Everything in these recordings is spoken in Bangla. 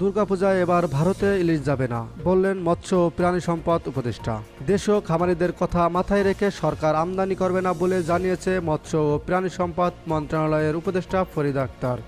দুর্গাপূজায় এবার ভারতে ইলিশ যাবে না, বললেন মৎস্য ও প্রাণী সম্পদ উপদেষ্টা। দেশীয় খামারিদের কথা মাথায় রেখে সরকার আমদানি করবে না বলে জানিয়েছে মৎস্য ও প্রাণী সম্পদ মন্ত্রণালয়ের উপদেষ্টা ফরিদ আক্তার।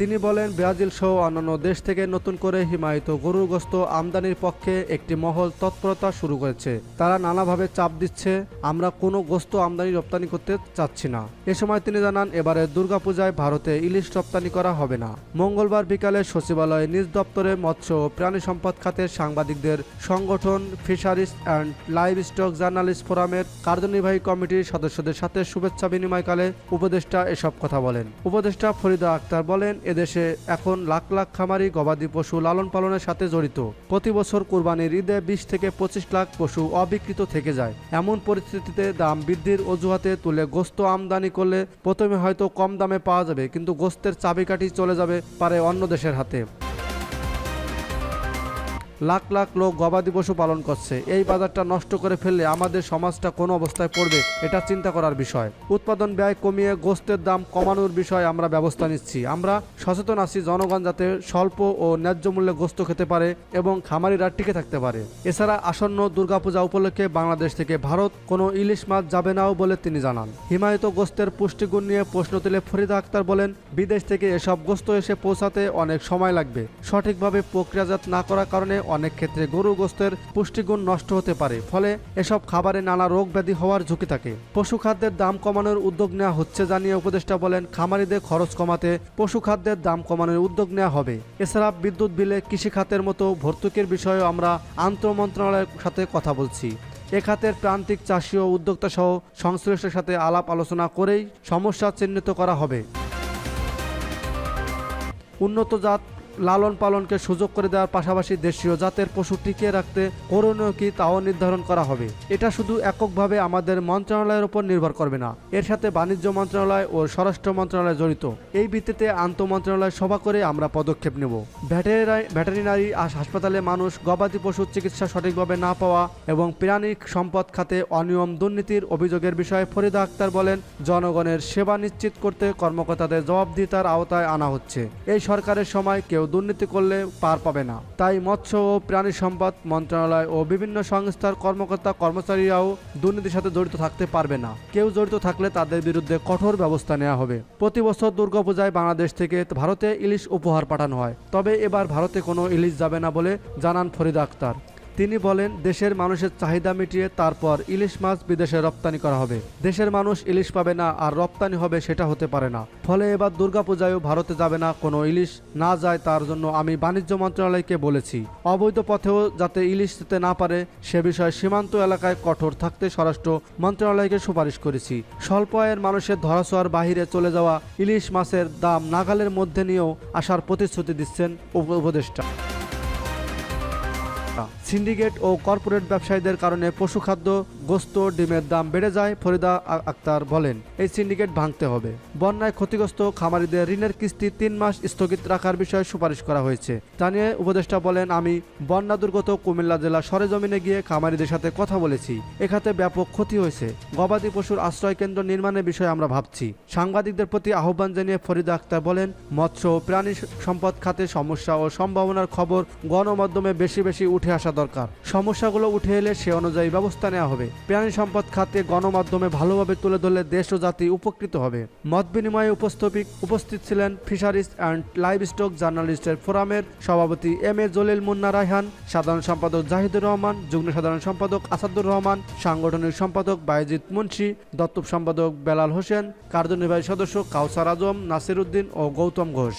তিনি বলেন, ব্রাজিল সহ অন্যান্য দেশ থেকে নতুন করে হিমায়িত গরুর গোস্ত আমদানির পক্ষে একটি মহল তৎপরতা শুরু করেছে। তারা নানাভাবে চাপ দিচ্ছে, আমরা কোনো গোস্ত আমদানি রপ্তানি করতে চাচ্ছি না। এ সময় তিনি জানান, এবারে দুর্গাপূজায় ভারতে ইলিশ রপ্তানি করা হবে না। মঙ্গলবার বিকালে সচিবালয়ে নিজ দপ্তরে মৎস্য ও প্রাণী সম্পদ খাতের সাংবাদিকদের সংগঠন fisheries and livestock journalist ফোরামের কার্যনির্বাহী কমিটির সদস্যদের সাথে শুভেচ্ছা বিনিময়কালে উপদেষ্টা এসব কথা বলেন। উপদেষ্টা ফরিদা আক্তার বলেন এদেশে এখন লাখ লাখ খামারি, গবাদি পশু লালন পালনের সাথে জড়িত। প্রতি বছর কোরবানির ঈদে বিশ থেকে পঁচিশ লাখ পশু অবিকৃত থেকে যায়। এমন পরিস্থিতিতে দাম বৃদ্ধির অজুহাতে তুলে গোস্ত আমদানি করলে প্রথমে হয়তো কম দামে পাওয়া যাবে, কিন্তু গোস্তের চাবিকাঠি চলে যাবে পারে অন্য দেশের হাতে। লাখ লাখ লোক গবাদি পশু পালন করছে। এই বাজারটা নষ্ট করে ফেললে আমাদের সমাজটা কোন অবস্থায় পড়বে, এটা চিন্তা করার বিষয়। উৎপাদন ব্যয় কমিয়ে গোস্তের দাম কমানোর বিষয়ে আমরা ব্যবস্থা নিচ্ছি। আমরা সচেতন আছি জনগণ যাতে স্বল্প ও ন্যায্য মূল্যে গোস্ত খেতে পারে এবং খামারিরা টিকে থাকতে পারে। এছাড়া আসন্ন দুর্গাপূজা উপলক্ষে বাংলাদেশ থেকে ভারত কোনো ইলিশ মাছ যাবে নাও বলে তিনি জানান। হিমায়িত গোস্তের পুষ্টিগুণ নিয়ে প্রশ্ন তুলে ফরিদা আক্তার বলেন, বিদেশ থেকে এসব গোস্ত এসে পৌঁছাতে অনেক সময় লাগবে। সঠিকভাবে প্রক্রিয়াজাত না করার কারণে অনেক ক্ষেত্রে গরু গোস্তের পুষ্টিগুণ নষ্ট হতে পারে, ফলে এসব খাবারে নানা রোগ ব্যাধি হওয়ার ঝুঁকি থাকে। পশু খাদ্যের দাম কমানোর উদ্যোগ নেওয়া হচ্ছে জানিয়ে উপদেষ্টা বলেন, খামারিদের খরচ কমাতে পশু খাদ্যের দাম কমানোর উদ্যোগ নেওয়া হবে। এছাড়া বিদ্যুৎ বিলে কৃষি খাতের মতো ভর্তুকির বিষয়েও আমরা আন্তঃ মন্ত্রণালয়ের সাথে কথা বলছি। এ খাতের প্রান্তিক চাষি ও উদ্যোক্তা সহ সংশ্লিষ্টের সাথে আলাপ আলোচনা করেই সমস্যা চিহ্নিত করা হবে। উন্নত জাত লালন পালনকে সুযোগ করে দেওয়ার পাশাপাশি দেশীয় জাতের পশু টিকিয়ে রাখতে করণীয় কি তাও নির্ধারণ করা হবে। এটা শুধু এককভাবে আমাদের মন্ত্রণালয়ের উপর নির্ভর করবে না। এর সাথে বাণিজ্য মন্ত্রণালয় ও স্বরাষ্ট্র মন্ত্রণালয় জড়িত। এই ভিত্তিতে আন্তঃ মন্ত্রণালয় সভা করে আমরা পদক্ষেপ নেব। ভেটেরিনারি হাসপাতালে মানুষ গবাদি পশুর চিকিৎসা সঠিকভাবে না পাওয়া এবং প্রাণী সম্পদ খাতে অনিয়ম দুর্নীতির অভিযোগের বিষয়ে ফরিদা আক্তার বলেন, জনগণের সেবা নিশ্চিত করতে কর্মকর্তাদের জবাবদিহিতার আওতায় আনা হচ্ছে। এই সরকারের সময় কেউ দুর্নীতি করলে পার পাবে না। তাই মৎস্য ও প্রাণী সম্পদ মন্ত্রণালয় ও বিভিন্ন সংস্থার কর্মকর্তা কর্মচারীরাও দুর্নীতির সাথে জড়িত থাকতে পারবে না। কেউ জড়িত থাকলে তাদের বিরুদ্ধে কঠোর ব্যবস্থা নেওয়া হবে। প্রতি বছর দুর্গাপূজায় বাংলাদেশ থেকে ভারতে ইলিশ উপহার পাঠানো হয়। তবে এবার ভারতে কোনো ইলিশ যাবে না বলে জানান ফরিদ আক্তার। তিনি বলেন, দেশের মানুষের চাহিদা মিটিয়ে তারপর ইলিশ মাছ বিদেশে রপ্তানি করা হবে। দেশের মানুষ ইলিশ পাবে না আর রপ্তানি হবে সেটা হতে পারে না। ফলে এবার দুর্গাপূজায়ও ভারতে যাবে না কোনো ইলিশ। না যায় তার জন্য আমি বাণিজ্য মন্ত্রণালয়কে বলেছি। অবৈধ পথেও যাতে ইলিশ যেতে না পারে, সে বিষয়ে সীমান্ত এলাকায় কঠোর থাকতে স্বরাষ্ট্র মন্ত্রণালয়কে সুপারিশ করেছি। স্বল্প আয়ের মানুষের ধরাছোঁয়ার বাহিরে চলে যাওয়া ইলিশ মাছের দাম নাগালের মধ্যে নিয়েও আসার প্রতিশ্রুতি দিচ্ছেন উপ- উপদেষ্টা সিন্ডিকেট ও কর্পোরেট ব্যবসায়ীদের কারণে পশুখাদ্য গোস্ত, ডিমের দাম বেড়ে যায়, ফরিদা আক্তার বলেন, এই সিন্ডিকেট ভাঙতে হবে। বন্যায় ক্ষতিগ্রস্ত খামারিদের ঋণের কিস্তি তিন মাস স্থগিত রাখার বিষয়ে সুপারিশ করা হয়েছে। তা নিয়ে উপদেষ্টা বলেন, আমি বন্যা দুর্গত কুমিল্লা জেলা সরেজমিনে গিয়ে খামারিদের সাথে কথা বলেছি। এখাতে ব্যাপক ক্ষতি হয়েছে। গবাদি পশুর আশ্রয় কেন্দ্র নির্মাণের বিষয়ে আমরা ভাবছি। সাংবাদিকদের প্রতি আহ্বান জানিয়ে ফরিদা আক্তার বলেন, মৎস্য ও প্রাণী সম্পদ খাতে সমস্যা ও সম্ভাবনার খবর গণমাধ্যমে বেশি বেশি উঠে আসা দরকার। সমস্যাগুলো উঠে এলে সে অনুযায়ী ব্যবস্থা নেওয়া হবে। প্রাণী সম্পদ খাতে গণমাধ্যমে ভালোভাবে তুলে ধরলে দেশ ও জাতি উপকৃত হবে। মত বিনিময়ে উপস্থিত উপস্থিত ছিলেন ফিশারিজ অ্যান্ড লাইভ স্টক জার্নালিস্টের ফোরামের সভাপতি এম এ জলিল মুন্না রায়হান, সাধারণ সম্পাদক জাহিদুর রহমান, যুগ্ম সাধারণ সম্পাদক আসাদুর রহমান, সাংগঠনিক সম্পাদক বাইজিৎ মুন্সি দত্তব সম্পাদক বেলাল হোসেন, কার্যনির্বাহী সদস্য কাউসার আজম, নাসির উদ্দিন ও গৌতম ঘোষ।